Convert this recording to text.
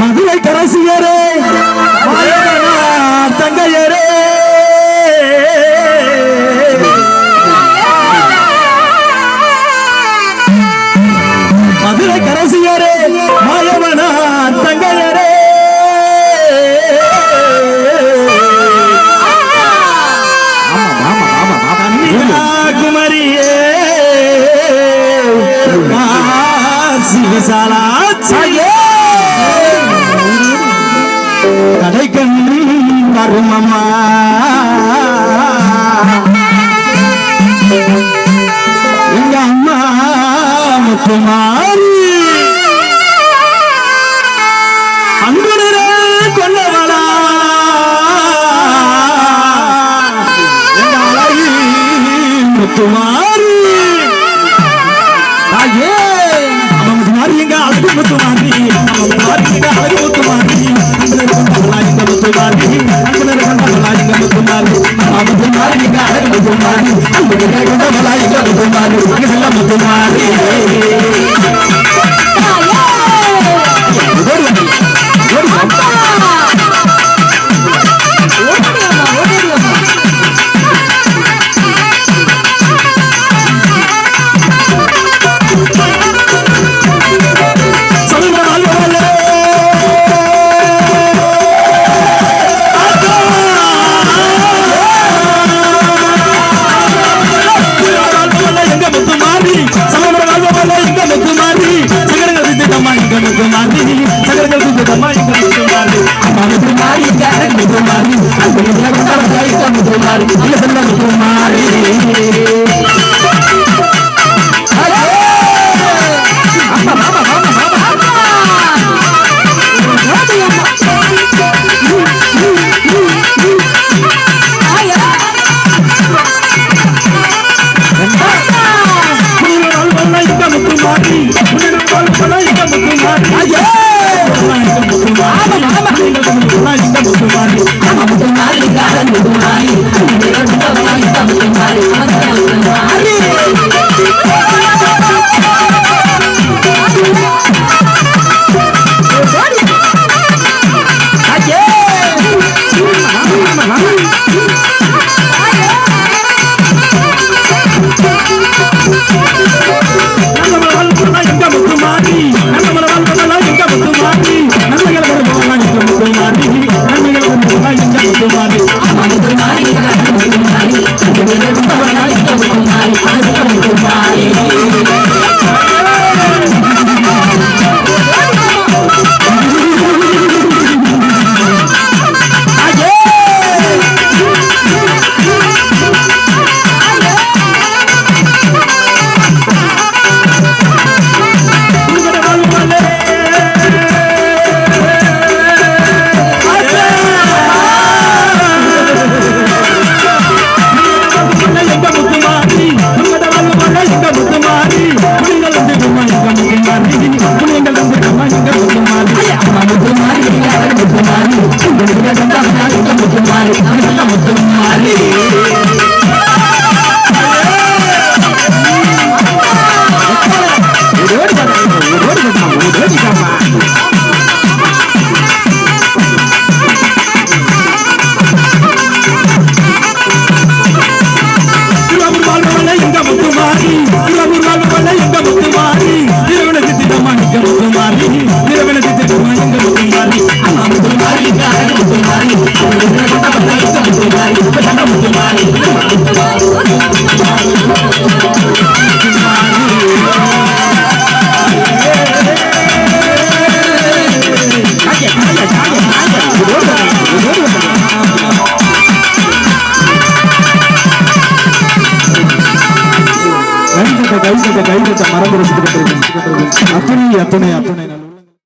மதுரை கரசியரே தங்கையரே. மதுரை கரசியரே மாயவனார் தங்கையரே. குமரியே சிவசாலா. மாமா எங்க அம்மா முத்துமாரி அன்புடரே கொண்டவளா. முத்துமாரி தாயே நம்ம முத்துமாரி எங்க அழகு Thank. I'm Bye. ஐட்டத்தை கைதட்ட மரம் அத்துணை அத்துணை அத்துணை